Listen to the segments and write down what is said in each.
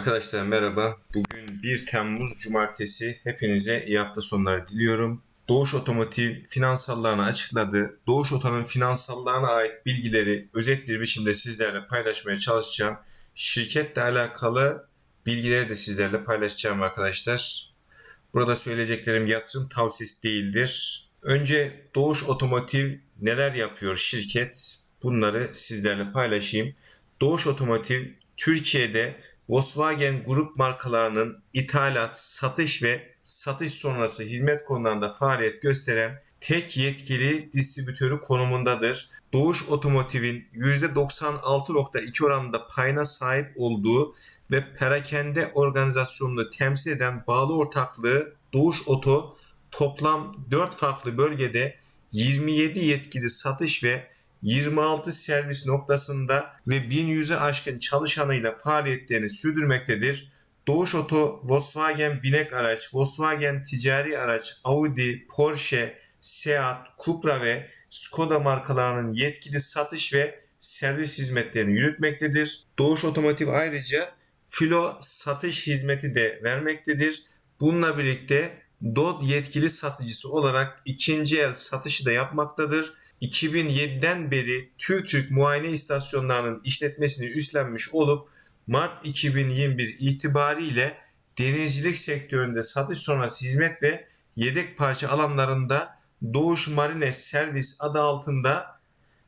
Arkadaşlar merhaba. Bugün 1 Temmuz Cumartesi. Hepinize iyi hafta sonları diliyorum. Doğuş Otomotiv finansallarını açıkladı. Doğuş Oto'nun finansallarına ait bilgileri özet bir biçimde sizlerle paylaşmaya çalışacağım. Şirketle alakalı bilgileri de sizlerle paylaşacağım arkadaşlar. Burada söyleyeceklerim yatırım tavsiyesi değildir. Önce Doğuş Otomotiv neler yapıyor şirket? Bunları sizlerle paylaşayım. Doğuş Otomotiv Türkiye'de Volkswagen grup markalarının ithalat, satış ve satış sonrası hizmet konularında faaliyet gösteren tek yetkili distribütörü konumundadır. Doğuş Otomotiv'in %96.2 oranında payına sahip olduğu ve perakende organizasyonunu temsil eden bağlı ortaklığı Doğuş Oto toplam 4 farklı bölgede 27 yetkili satış ve 26 servis noktasında ve 1100'e aşkın çalışanıyla faaliyetlerini sürdürmektedir. Doğuş Oto, Volkswagen binek araç, Volkswagen ticari araç, Audi, Porsche, Seat, Cupra ve Skoda markalarının yetkili satış ve servis hizmetlerini yürütmektedir. Doğuş Otomotiv ayrıca filo satış hizmeti de vermektedir. Bununla birlikte DOD yetkili satıcısı olarak ikinci el satışı da yapmaktadır. 2007'den beri TÜRK muayene istasyonlarının işletmesini üstlenmiş olup Mart 2021 itibariyle denizcilik sektöründe satış sonrası hizmet ve yedek parça alanlarında Doğuş Marine Servis adı altında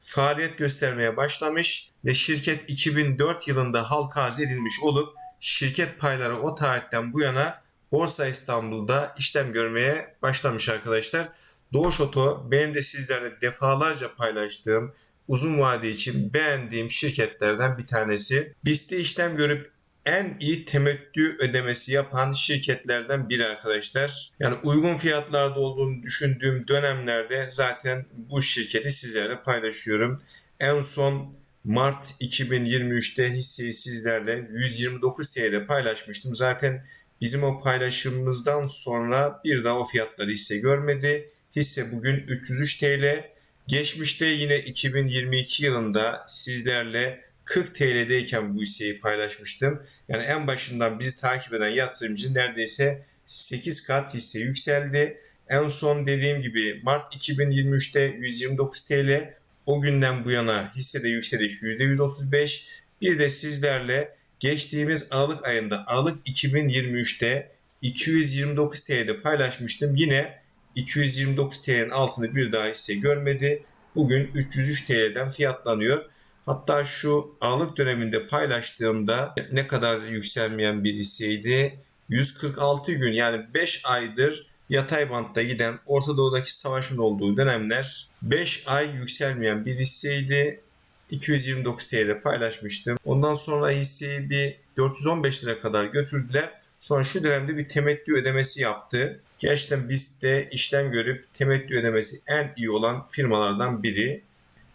faaliyet göstermeye başlamış ve şirket 2004 yılında halka arz edilmiş olup şirket payları o tarihten bu yana Borsa İstanbul'da işlem görmeye başlamış arkadaşlar. Doğuş Oto benim de sizlerle defalarca paylaştığım uzun vade için beğendiğim şirketlerden bir tanesi. BIST'te işlem görüp en iyi temettü ödemesi yapan şirketlerden biri arkadaşlar. Yani uygun fiyatlarda olduğunu düşündüğüm dönemlerde zaten bu şirketi sizlerle paylaşıyorum. En son Mart 2023'te hisseyi sizlerle 129 TL'de paylaşmıştım. Zaten bizim o paylaşımımızdan sonra bir daha o fiyatları hisse görmedi. Hisse bugün 303 TL. Geçmişte yine 2022 yılında sizlerle 40 TL'deyken bu hisseyi paylaşmıştım. Yani en başından bizi takip eden yatırımcı neredeyse 8 kat hisse yükseldi. En son dediğim gibi Mart 2023'te 129 TL. O günden bu yana hissede yükseliş %135. Bir de sizlerle geçtiğimiz Aralık ayında Aralık 2023'te 229 TL'de paylaşmıştım. Yine 229 TL'nin altını bir daha hisse görmedi. Bugün 303 TL'den fiyatlanıyor. Hatta şu Aralık döneminde paylaştığımda ne kadar yükselmeyen bir hisseydi. 146 gün yani 5 aydır yatay bantta giden Orta Doğu'daki savaşın olduğu dönemler 5 ay yükselmeyen bir hisseydi. 229 TL'de paylaşmıştım. Ondan sonra hisseyi bir 415 lira kadar götürdüler. Sonra şu dönemde bir temettü ödemesi yaptı. Gerçekten BIST'te işlem görüp temettü ödemesi en iyi olan firmalardan biri.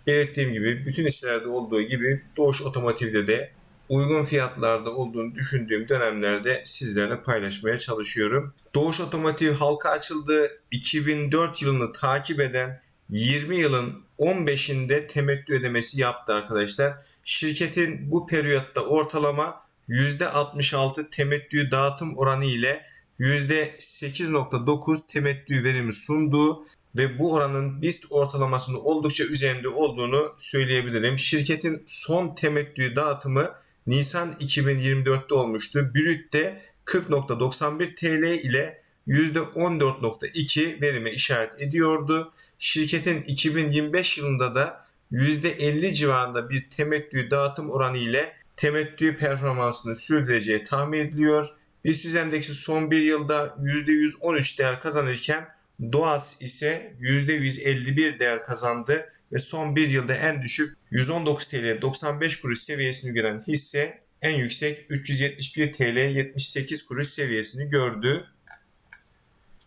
Belirttiğim gibi bütün hisselerde olduğu gibi Doğuş Otomotiv'de de uygun fiyatlarda olduğunu düşündüğüm dönemlerde sizlerle paylaşmaya çalışıyorum. Doğuş Otomotiv halka açıldı. 2004 yılını takip eden 20 yılın 15'inde temettü ödemesi yaptı arkadaşlar. Şirketin bu periyotta ortalama %66 temettü dağıtım oranı ile %8.9 temettü verimi sunduğu ve bu oranın BIST ortalamasının oldukça üzerinde olduğunu söyleyebilirim. Şirketin son temettü dağıtımı Nisan 2024'te olmuştu. Brüt'te 40.91 TL ile %14.2 verime işaret ediyordu. Şirketin 2025 yılında da %50 civarında bir temettü dağıtım oranı ile temettü performansını sürdüreceği tahmin ediliyor. BIST endeksi son bir yılda %113 değer kazanırken Doğas ise %151 değer kazandı ve son bir yılda en düşük 119 TL 95 kuruş seviyesini gören hisse en yüksek 371 TL 78 kuruş seviyesini gördü.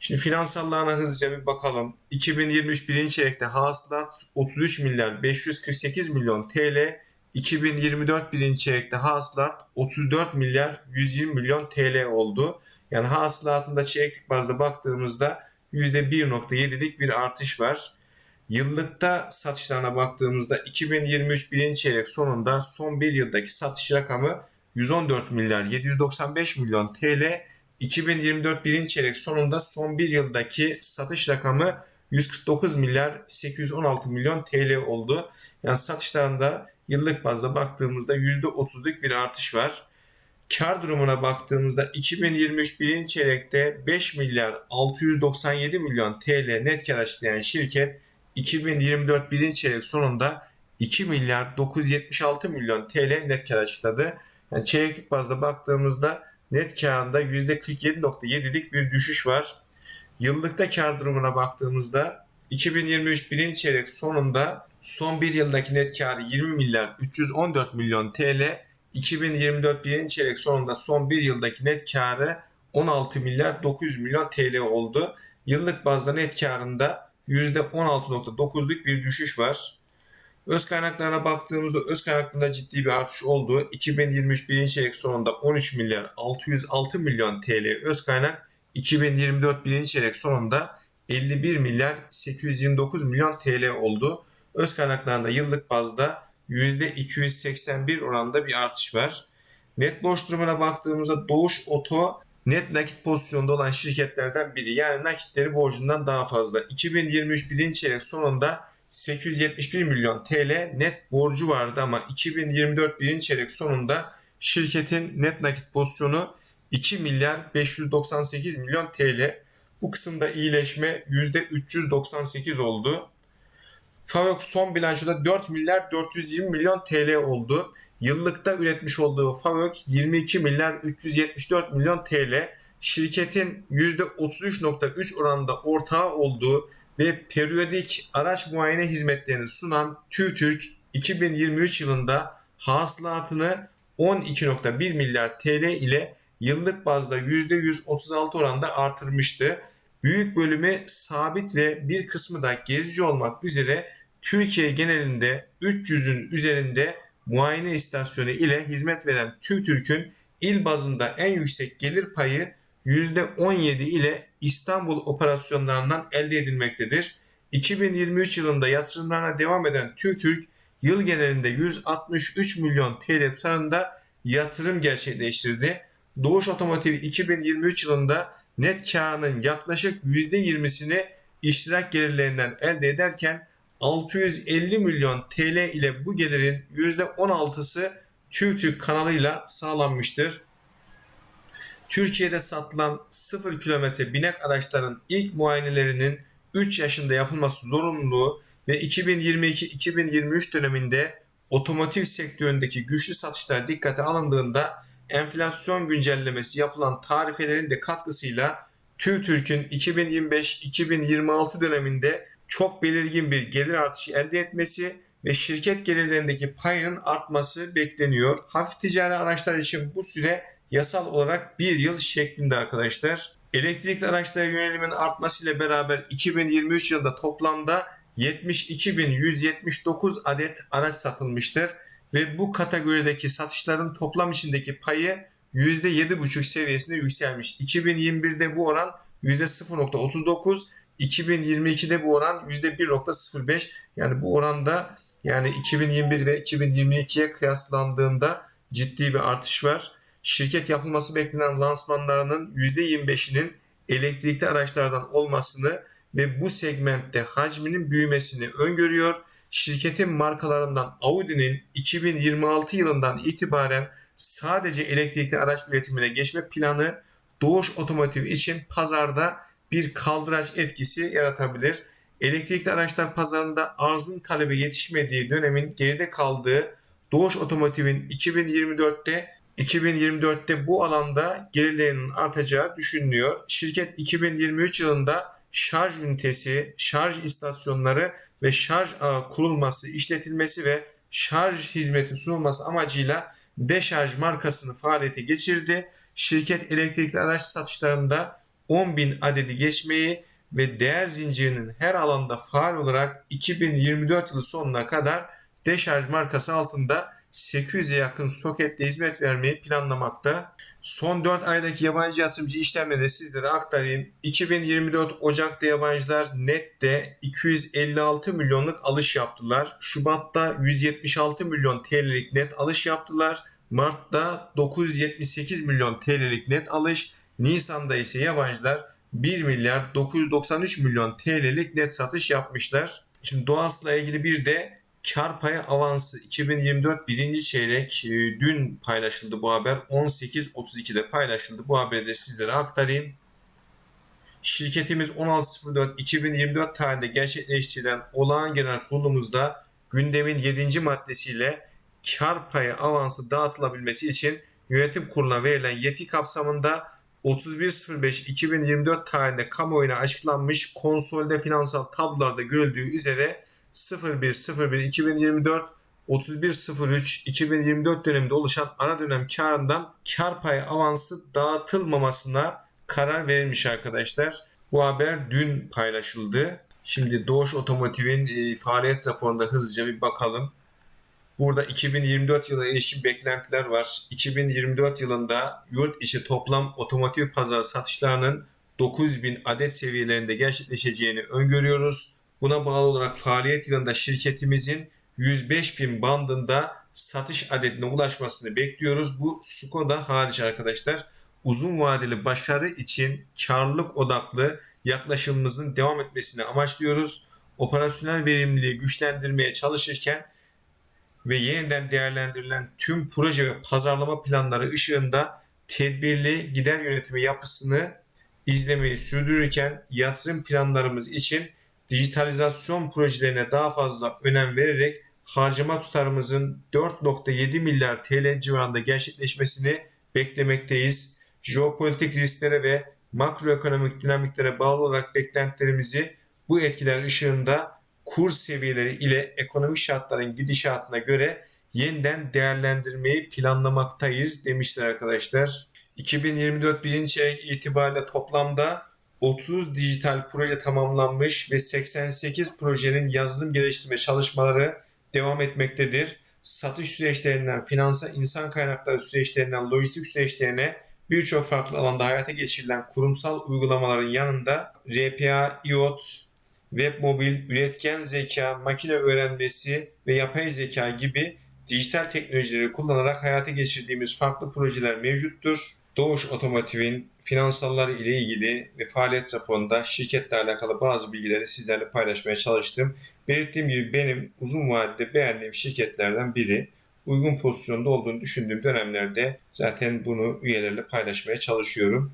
Şimdi finansallarına hızlıca bir bakalım. 2023 birinci çeyrekte hasılat 33 milyar 548 milyon TL. 2024 birinci çeyrekte hasılat 34 milyar 120 milyon TL oldu. Yani hasılatında çeyreklik bazda baktığımızda %1.7'lik bir artış var. Yıllıkta satışlarına baktığımızda 2023 birinci çeyrek sonunda son bir yıldaki satış rakamı 114 milyar 795 milyon TL. 2024 birinci çeyrek sonunda son bir yıldaki satış rakamı 149 milyar 816 milyon TL oldu. Yani satışlarında yıllık bazda baktığımızda %30'luk bir artış var. Kar durumuna baktığımızda 2023 birinci çeyrekte 5 milyar 697 milyon TL net kar açıklayan şirket 2024 birinci çeyrek sonunda 2 milyar 976 milyon TL net kar açıkladı. Yani çeyreklik bazda baktığımızda net karında %47.7'lik bir düşüş var. Yıllıkta kar durumuna baktığımızda 2023 birinci çeyrek sonunda son bir yıldaki net karı 20 milyar 314 milyon TL. 2024 birinci çeyrek sonunda son bir yıldaki net karı 16 milyar 900 milyon TL oldu. Yıllık bazda net karında %16.9'luk bir düşüş var. Öz kaynaklarına baktığımızda öz kaynaklarında ciddi bir artış oldu. 2023 birinci çeyrek sonunda 13 milyar 606 milyon TL öz kaynak 2024 birinci çeyrek sonunda 51 milyar 829 milyon TL oldu. Öz kaynaklarında yıllık bazda %281 oranında bir artış var. Net borç durumuna baktığımızda Doğuş Oto net nakit pozisyonda olan şirketlerden biri. Yani nakitleri borcundan daha fazla. 2023 birinci çeyrek sonunda 871 milyon TL net borcu vardı ama 2024 birinci çeyrek sonunda şirketin net nakit pozisyonu 2 milyar 598 milyon TL. Bu kısımda iyileşme %398 oldu. FAVÖK son bilançoda 4 milyar 420 milyon TL oldu. Yıllıkta üretmiş olduğu FAVÖK 22 milyar 374 milyon TL. Şirketin %33.3 oranında ortağı olduğu ve periyodik araç muayene hizmetlerini sunan TÜTÜRK 2023 yılında hasılatını 12.1 milyar TL ile yıllık bazda %136 oranda artırmıştı. Büyük bölümü sabit ve bir kısmı da gezici olmak üzere Türkiye genelinde 300'ün üzerinde muayene istasyonu ile hizmet veren TÜTÜRK'ün il bazında en yüksek gelir payı %17 ile İstanbul operasyonlarından elde edilmektedir. 2023 yılında yatırımlarına devam eden TÜTÜRK yıl genelinde 163 milyon TL tutarında yatırım gerçekleştirdi. Doğuş Otomotiv 2023 yılında net karının yaklaşık %20'sini iştirak gelirlerinden elde ederken 650 milyon TL ile bu gelirin %16'sı TÜTÜRK kanalıyla sağlanmıştır. Türkiye'de satılan 0 kilometre binek araçların ilk muayenelerinin 3 yaşında yapılması zorunluluğu ve 2022-2023 döneminde otomotiv sektöründeki güçlü satışlar dikkate alındığında enflasyon güncellemesi yapılan tarifelerin de katkısıyla TÜRK'ün 2025-2026 döneminde çok belirgin bir gelir artışı elde etmesi ve şirket gelirlerindeki payının artması bekleniyor. Hafif ticari araçlar için bu süre yasal olarak bir yıl şeklinde arkadaşlar. Elektrikli araçlara yönelimin artmasıyla beraber 2023 yılında toplamda 72.179 adet araç satılmıştır ve bu kategorideki satışların toplam içindeki payı %7,5 seviyesinde yükselmiş. 2021'de bu oran %0.39, 2022'de bu oran %1.05. Yani bu oranda yani 2021 ile 2022'ye kıyaslandığında ciddi bir artış var. Şirket yapılması beklenen lansmanlarının %25'inin elektrikli araçlardan olmasını ve bu segmentte hacminin büyümesini öngörüyor. Şirketin markalarından Audi'nin 2026 yılından itibaren sadece elektrikli araç üretimine geçme planı Doğuş Otomotiv için pazarda bir kaldıraç etkisi yaratabilir. Elektrikli araçlar pazarında arzın talebe yetişmediği dönemin geride kaldığı Doğuş Otomotiv'in 2024'te 2024'te bu alanda gelirlerinin artacağı düşünülüyor. Şirket 2023 yılında şarj ünitesi, şarj istasyonları ve şarj ağı kurulması, işletilmesi ve şarj hizmeti sunulması amacıyla Deşarj markasını faaliyete geçirdi. Şirket elektrikli araç satışlarında 10 bin adedi geçmeyi ve değer zincirinin her alanda faal olarak 2024 yılı sonuna kadar Deşarj markası altında 800'e yakın soketle hizmet vermeyi planlamakta. Son 4 aydaki yabancı yatırımcı işlemleri sizlere aktarayım. 2024 Ocak'ta yabancılar nette 256 milyonluk alış yaptılar. Şubat'ta 176 milyon TL'lik net alış yaptılar. Mart'ta 978 milyon TL'lik net alış, Nisan'da ise yabancılar 1 milyar 993 milyon TL'lik net satış yapmışlar. Şimdi Doğas'la ilgili bir de kar payı avansı 2024 birinci çeyrek e, dün paylaşıldı bu haber. 18.32'de paylaşıldı. Bu haberi de sizlere aktarayım. Şirketimiz 16.04.2024 tarihinde gerçekleştirilen olağan genel kurulumuzda gündemin 7. maddesiyle kar payı avansı dağıtılabilmesi için yönetim kuruluna verilen yetki kapsamında 31.05.2024 tarihinde kamuoyuna açıklanmış konsolde finansal tablolarda görüldüğü üzere 01.01.2024 31.03.2024 döneminde oluşan ana dönem karından kar payı avansı dağıtılmamasına karar verilmiş arkadaşlar. Bu haber dün paylaşıldı. Şimdi Doğuş Otomotiv'in e, faaliyet raporunda hızlıca bir bakalım. Burada 2024 yılı ilişkin beklentiler var. 2024 yılında yurt içi toplam otomotiv pazar satışlarının 9000 adet seviyelerinde gerçekleşeceğini öngörüyoruz. Buna bağlı olarak faaliyet yılında şirketimizin 105 bin bandında satış adedine ulaşmasını bekliyoruz. Bu Skoda hariç arkadaşlar uzun vadeli başarı için karlılık odaklı yaklaşımımızın devam etmesini amaçlıyoruz. Operasyonel verimliliği güçlendirmeye çalışırken ve yeniden değerlendirilen tüm proje ve pazarlama planları ışığında tedbirli gider yönetimi yapısını izlemeyi sürdürürken yatırım planlarımız için dijitalizasyon projelerine daha fazla önem vererek harcama tutarımızın 4.7 milyar TL civarında gerçekleşmesini beklemekteyiz. Jeopolitik risklere ve makroekonomik dinamiklere bağlı olarak beklentilerimizi bu etkiler ışığında kur seviyeleri ile ekonomik şartların gidişatına göre yeniden değerlendirmeyi planlamaktayız demişler arkadaşlar. 2024 birinci çeyrek itibariyle toplamda 30 dijital proje tamamlanmış ve 88 projenin yazılım geliştirme çalışmaları devam etmektedir. Satış süreçlerinden finansal insan kaynakları süreçlerinden lojistik süreçlerine birçok farklı alanda hayata geçirilen kurumsal uygulamaların yanında RPA, IoT, web mobil, üretken zeka, makine öğrenmesi ve yapay zeka gibi dijital teknolojileri kullanarak hayata geçirdiğimiz farklı projeler mevcuttur. Doğuş Otomotiv'in finansalları ile ilgili ve faaliyet raporunda şirketle alakalı bazı bilgileri sizlerle paylaşmaya çalıştım. Belirttiğim gibi benim uzun vadede beğendiğim şirketlerden biri. Uygun pozisyonda olduğunu düşündüğüm dönemlerde zaten bunu üyelerle paylaşmaya çalışıyorum.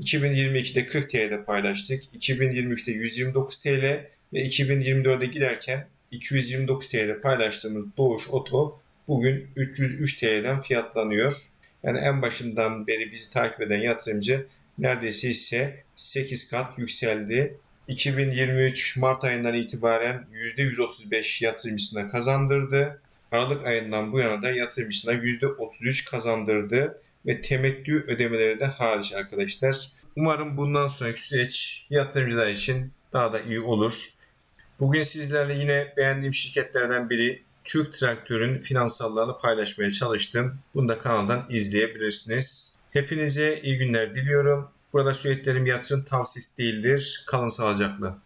2022'de 40 TL'de paylaştık. 2023'te 129 TL ve 2024'e girerken 229 TL paylaştığımız Doğuş Oto bugün 303 TL'den fiyatlanıyor. Yani en başından beri bizi takip eden yatırımcı neredeyse ise 8 kat yükseldi. 2023 Mart ayından itibaren %135 yatırımcısına kazandırdı. Aralık ayından bu yana da yatırımcısına %33 kazandırdı ve temettü ödemeleri de hariç arkadaşlar. Umarım bundan sonraki süreç yatırımcılar için daha da iyi olur. Bugün sizlerle yine beğendiğim şirketlerden biri Türk Traktör'ün finansallarını paylaşmaya çalıştım. Bunu da kanaldan izleyebilirsiniz. Hepinize iyi günler diliyorum. Burada söylediklerim yatırım tavsiyesi değildir. Kalın sağlıcakla.